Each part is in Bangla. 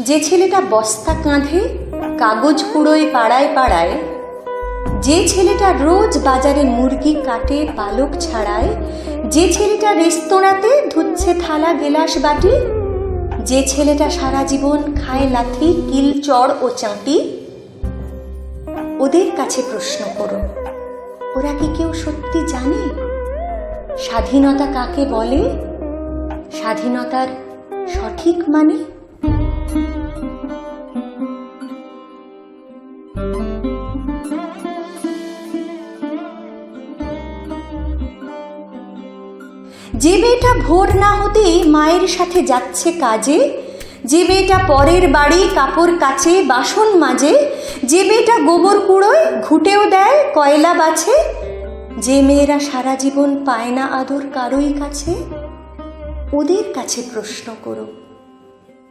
যে ছেলেটা বস্তা কাঁধে, কাগজ কুড়োয় পাড়ায় পাড়ায়, যে ছেলেটা রোজ বাজারে মুরগি কাটে, পালক ছাড়ায়, যে ছেলেটা রেস্তোরাঁতে ধুচ্ছে থালা গেলাস বাটি, যে ছেলেটা সারা জীবন খায় লাথি, কিল, চড় ও চাঁটি, ওদের কাছে প্রশ্ন করো, ওরা কি কেউ সত্যি জানে? স্বাধীনতা কাকে বলে? স্বাধীনতার সঠিক মানে? যে মেয়েটা ভোর না হতেই মায়ের সাথে যাচ্ছে কাজে, যে মেয়েটা পরের বাড়ি কাপড় কাচে, বাসন মাজে, যে মেয়েটা গোবর কুড়োয়, ঘুটেও দেয়, কয়লা বাছে, যে মেয়েরা সারা জীবন পায় না আদর কারোই কাছে, ওদের কাছে প্রশ্ন করো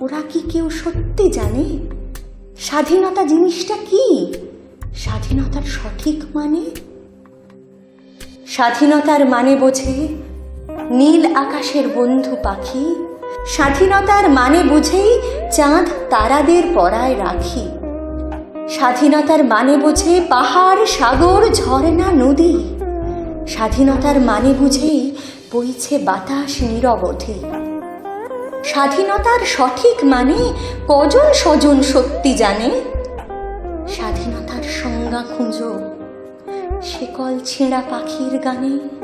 ওরা কি কেউ সত্যি জানে? স্বাধীনতা জিনিসটা কি? স্বাধীনতার সঠিক মানে? স্বাধীনতার মানে বোঝে নীল আকাশের বন্ধু পাখি। স্বাধীনতার মানে বুঝেই চাঁদ তারাদের পরায় রাখি। স্বাধীনতার মানে বোঝে পাহাড়, সাগর, ঝর্ণা, নদী। স্বাধীনতার মানে বুঝেই বইছে বাতাস নিরবধি স্বাধীনতার সঠিক মানে কজন স্বজন সত্যি জানে? স্বাধীনতার সংজ্ঞা খুঁজো। শেকল ছেঁড়া পাখির গানে